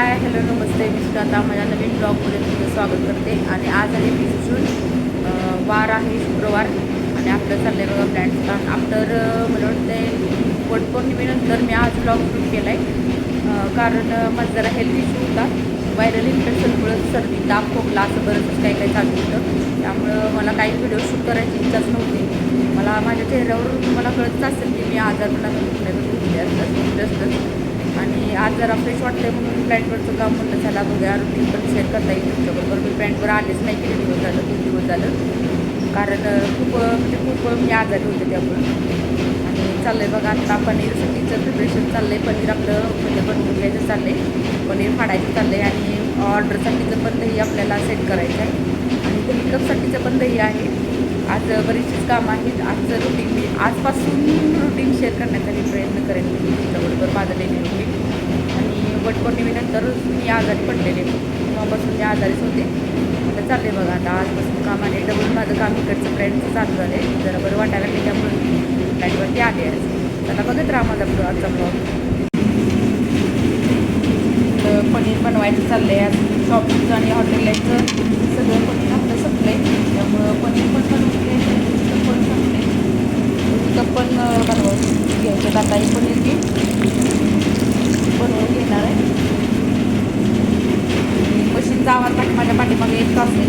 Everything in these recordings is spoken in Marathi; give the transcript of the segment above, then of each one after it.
हाय हॅलो नमस्ते मी आता माझ्या नवीन ब्लॉगमध्ये तुमचं स्वागत करते. आणि आज आहे वीस जून वार आहे शुक्रवार. आणि आपलं चाललं आहे बघा ब्रँड कारण आफ्टर मला वाटतं वटपौर्णिमेनंतर मी आज ब्लॉग सुरू केला आहे कारण माझा जरा हेल्थ इश्यू होता. व्हायरल इन्फेक्शनमुळे सर्दी ताप खोकला असं बरंच काही काही चालू होतं. त्यामुळं मला काही व्हिडिओ शूट करायची इच्छाच नव्हती. मला माझ्या चेहऱ्यावरून तुम्हाला कळतच असेल की मी आजारपणातून कुठल्या असतं असतात आणि आज जरा फ्रेश वाटले म्हणून प्लॅन्टवरचं काम म्हणलं चला बघा रुटीन पण शेअर करता येईल तुमच्याबरोबर. मी प्लॅन्टवर आलेच नाही किती दिवस झालं खूप दिवस झालं. कारण खूप म्हणजे खूप मी आजारी होते त्यामुळे. आणि चाललं आहे बघा आता पनीरसाठीचं प्रिपरेशन चाललं आहे पनीर आपलं म्हणजे बनवून घ्यायचं चाललं आहे पनीर फाडायचं चाललं आहे आणि ऑर्डरसाठीचं पण दही आपल्याला सेट करायचं आहे. आणि ते मेकअपसाठीचं पण दही आहे. आज बरीचशीच कामं आहेत. आजचं रुटीन मी आजपासून रुटीन शेअर करण्यासाठी प्रयत्न करेन. मी तिच्याबरोबर माझं डेली रुटीन आणि वटपौर्णिमेनंतर मी आजारी पडलेले. तेव्हापासून मी आजारीच होते. आता चालले बघा आता आजपासून काम आहे डबल माझं काम इकडचं फ्रेंडचं चालू झालं आहे जरा बरं वाटायला लागले त्यामुळे फ्लाईटवरती आले आज त्याला बघत राहा माझा ब्लॉ- आजचा ब्लॉग पनीर बनवायचं चाललं आहे आज. शॉपिंगचं आणि हॉटेलचं सगळं पनीर आपलं संपलं आहे त्यामुळं पनीर पण बनवून घ्यायचं चिकन पण सांगते. चिकन पण अं, बनवून घ्यायचं आता हे पनीर मी बनवून घेणार आहे. मशीनचा आवाज पाठी माझ्या पाठीमागे एक तास आहे.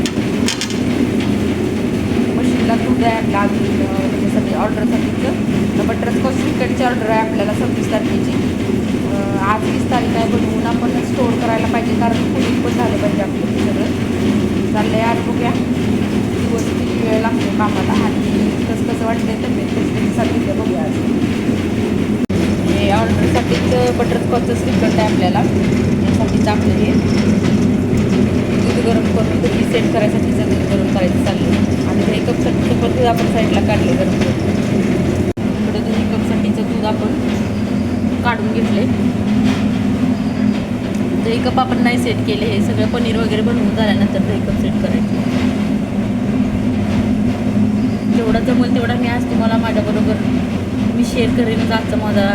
मशीनला दूध आहे आपल्या अजून अं, त्याच्यासाठी ऑर्डरसाठीचं बटरस्कॉच क्रिकेटची ऑर्डर आहे आपल्याला सव्वीस तारखेची. आज वीस तारीख आहे बनवून आपण स्टोअर करायला पाहिजे कारण कुलिंग पण झालं पाहिजे आपलं सगळं. चाललं आहे आज बघूया वेळ लागतो कामाला. आणि कसं कसं वाटते तब्येत कशी ते बघूया आज. हे ऑर्डरसाठीच बटरस्कॉचचं श्रीखंड आहे आपल्याला. यासाठीच आपलं हे. दूध गरम करून तुम्ही सेट करायसाठीचं दूध गरम करायचं चाललं आणि हे कपसाठीचं पण दूध आपण साईडला काढले गरम करून. इकडे दोन्ही कपसाठीचं दूध आपण काढून घेतले दही कप आपण नाही सेट केले हे सगळं पनीर वगैरे बनवून झाल्यानंतर दही कप सेट करायचं. जेवढा जमेल तेवढा मी आज तुम्हाला माझ्याबरोबर मी शेअर करेनच म्हणजे आजचा माझा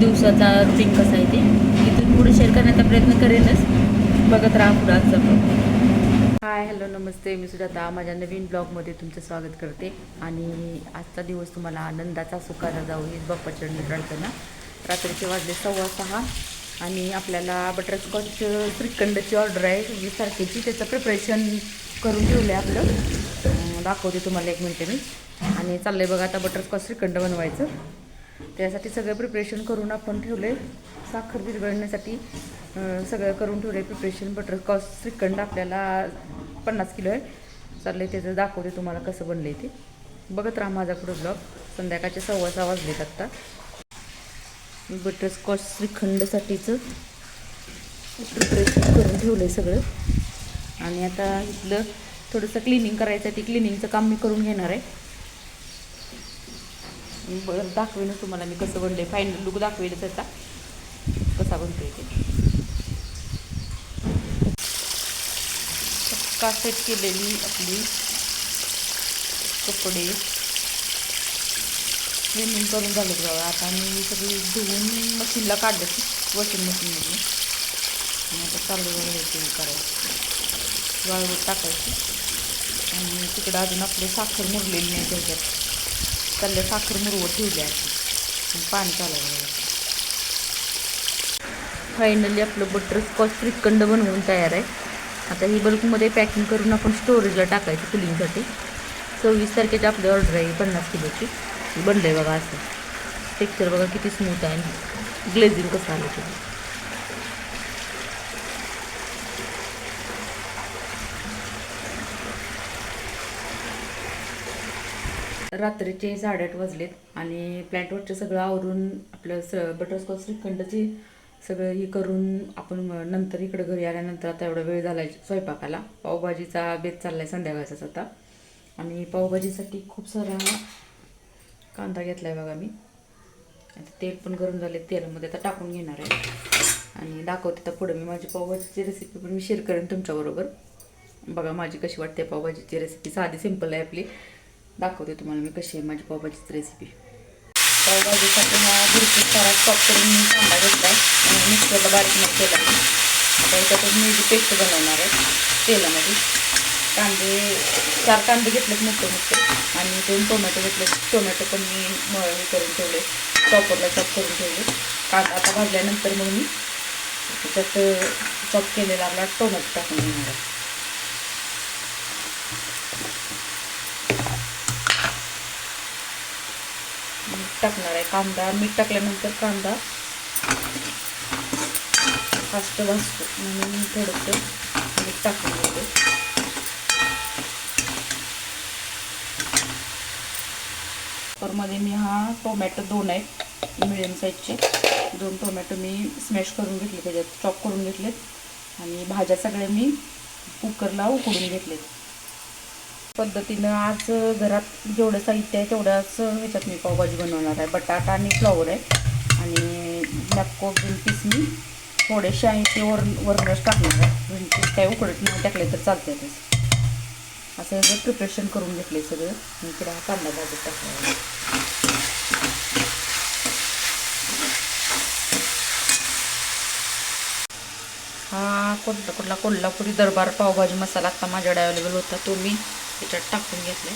दिवसाचा थिंग कसा आहे ते. इथून पुढे शेअर करण्याचा प्रयत्न करेनच. बघत राहा पुढे आजचा ब्लॉग हाय हॅलो नमस्ते. मी सुद्धा माझ्या नवीन ब्लॉगमध्ये तुमचं स्वागत करते. आणि आजचा दिवस तुम्हाला आनंदाचा सुखाचा जाऊ हीच बाप्पाचरणी प्रार्थना रात्रीचे वाजले सव्वा सहा आणि आपल्याला बटरस्कॉच श्रीखंडची ऑर्डर आहे. वीस तारखेची. त्याचं प्रिपरेशन करून ठेवलं आहे आपलं. दाखवते तुम्हाला एक मिनटं मी. आणि चाललं आहे बघा आता बटरस्कॉच श्रीखंड बनवायचं. त्यासाठी सगळं प्रिपरेशन करून आपण ठेवलं आहे साखर विरघळण्यासाठी सगळं करून ठेवलं आहे प्रिपरेशन बटरस्कॉच श्रीखंड आपल्याला पन्नास किलो आहे. चाललं आहे त्याचं दाखवते तुम्हाला कसं बनलं आहे ते. बघत राहा माझा पुढं ब्लॉग संध्याकाळचे सव्वा सहा वाजलेत आत्ता बटरस्कॉच श्रीखंडसाठीचं प्रिपरेशन करून ठेवलं आहे सगळं. आणि आता इथलं थोडंसं क्लिनिंग करायसाठी क्लिनिंगचं काम मी करून घेणार आहे. बरं दाखवेन तुम्हाला मी कसं बनलं आहे फायनल लुक दाखवेल त्याचा कसा बनतोय ते. का सेट केलेली आपली. कपडे. क्लिनिंग करून झालं बघा. आता मी सगळी धुवून मशीनला काढलं. वॉशिंग मशीनमध्ये आणि आता चालू हे करायचं. वाळवत टाकायची. आणि तिकडं अजून आपले साखर मुरलेली नाही त्याच्यात. त्याला साखर मुरवत ठेवली आहे. आणि पाणी चालवलं फायनली आपलं बटरस्कॉच श्रीखंड बनवून तयार आहे. आता ही बल्कमध्ये पॅकिंग करून आपण स्टोरेजला टाकायचं कुलिंगसाठी सव्वीस तारखेची आपली ऑर्डर आहे पन्नास किलोची. बनलं आहे बघा असं. टेक्चर बघा किती स्मूथ आहे. ग्लेझिंग कसं आलं ते. रात्रीचे साडेआठ वाजलेत आणि प्लॅटवरचं सगळं आवरून आपलं स बटरस्कॉच श्रीखंडचे सगळं हे करून आपण नंतर इकडं घरी आल्यानंतर आता एवढा वेळ झाला आहे स्वयंपाकाला. पावभाजीचा बेत चालला आहे संध्याकाळचाच आता. आणि पावभाजीसाठी खूप सारा कांदा घेतला आहे बघा मी. आता तेल पण गरम झाले तेलामध्ये आता टाकून घेणार आहे. आणि दाखवते तर पुढं मी माझी पावभाजीची रेसिपी पण मी शेअर करेन तुमच्याबरोबर. बघा माझी कशी वाटते पावभाजीची रेसिपी साधी सिंपल आहे आपली. दाखवते तुम्हाला मी कशी आहे माझी पावभाजीची रेसिपी पावभाजीसाठी हा भरपूर सारा चॉप करून मी कांदा घेतला आहे आणि मिक्सरला बारीक मग केला आता याच्यातच मी जी पेस्ट बनवणार आहे तेलामध्ये. कांदे चार कांदे घेतलेत मोठे मोठे आणि दोन टोमॅटो घेतले टोमॅटो पण मी मळणी करून ठेवले चॉपरला चॉप करून ठेवले. कांदा आता भाजल्यानंतर मग मी त्याच्यात चॉप केलेला आपला टोमॅटो टाकून घेणार आहे. मीठ टाकणार आहे कांदा मीठ टाकल्यानंतर कांदा फास्ट भाजतो. म्हणून थोडंसं मीठ टाकून घेते मध्ये मी हा टोमॅटो दोन आहेत मिडियम साईजचे दोन टोमॅटो मी स्मॅश करून घेतले त्याच्यात चॉप करून घेतलेत. आणि भाज्या सगळ्या मी कुकरला उकडून घेतलेत. पद्धतीनं आज घरात जेवढं साहित्य आहे तेवढ्याच ह्याच्यात मी पावभाजी बनवणार आहे. बटाटा आणि फ्लॉवर आहे. आणि मॅपको ग्रीन पीस मी थोडेसे आहे ते वर वरणच टाकणार आहे. ग्रीन पीस काय उकडत नाही टाकले तर चालतातच असं जर प्रिपरेशन करून घेतले सगळं. मी तिला कांदा भाजत टाकला हा कोणता कुठला कोल्हापुरी दरबार पावभाजी मसाला आता माझ्याकडे अवेलेबल होता. तो मी त्याच्यात टाकून घेतलं.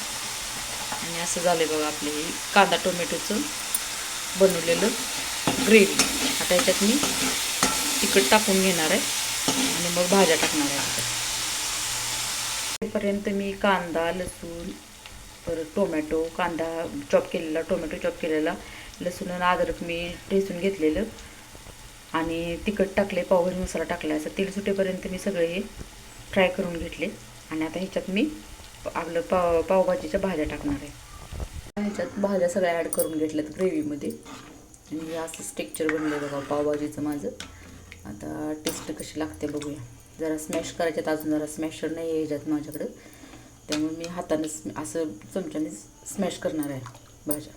आणि असं झालं बघा आपले हे कांदा टोमॅटोचं बनवलेलं ग्रेव्ही. आता याच्यात मी तिखट टाकून घेणार आहे आणि मग भाज्या टाकणार आहे. पर्यंत मी कांदा लसूण परत टोमॅटो कांदा चॉप केलेला टोमॅटो चॉप केलेला लसूण आणि अद्रक मी ठेसून घेतलेलं. आणि तिखट टाकले पावभाजी मसाला टाकला असं तेल सुटेपर्यंत मी सगळे हे फ्राय करून घेतले. आणि आता ह्याच्यात मी आपलं पाव पावभाजीच्या भाज्या टाकणार आहे. ह्याच्यात भाज्या सगळ्या ॲड करून घेतल्यात ग्रेव्हीमध्ये आणि असं टेक्चर बनलं आहे बघा पावभाजीचं माझं. आता टेस्ट कशी लागते बघूया. जरा स्मॅश करायच्यात अजून जरा स्मॅशर नाही आहे ह्याच्यात माझ्याकडं. त्यामुळे मी हातानेच असं चमच्याने स्मॅश करणार आहे भाज्या.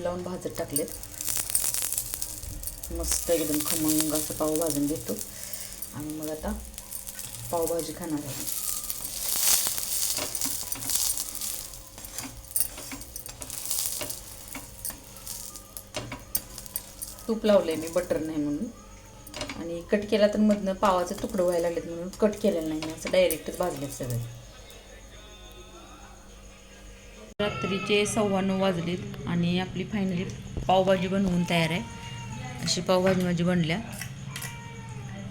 लावून भाजत टाकलेत. मस्त एकदम खमंग असं पाव भाजून घेतो. आणि मग आता पावभाजी खाणार आहे. तूप आहे मी बटर नाही म्हणून. आणि कट केला तर मधनं पावाचं तुकडं व्हायला लागलेत म्हणून कट केलेलं नाही असं डायरेक्टच भाजलेत सगळे. रात्रीचे सव्वा नऊ वाजलेत आणि आपली फायनली पावभाजी बनवून तयार आहे. अशी पावभाजी माझी बनल्या.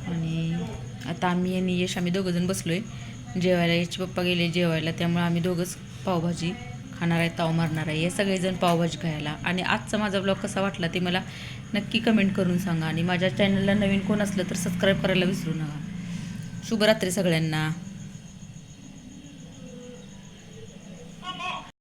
आणि आता आम्ही आणि यश आम्ही दोघंजण बसलो आहे जेवायला याचे पप्पा गेले जेवायला त्यामुळे आम्ही दोघंच पावभाजी खाणार आहे ताव मारणार आहे हे सगळेजण पावभाजी खायला आणि आजचा माझा ब्लॉग कसा वाटला ते मला नक्की कमेंट करून सांगा. आणि माझ्या चॅनलला नवीन कोण असलं तर सबस्क्राईब करायला विसरू नका. शुभरात्री सगळ्यांना.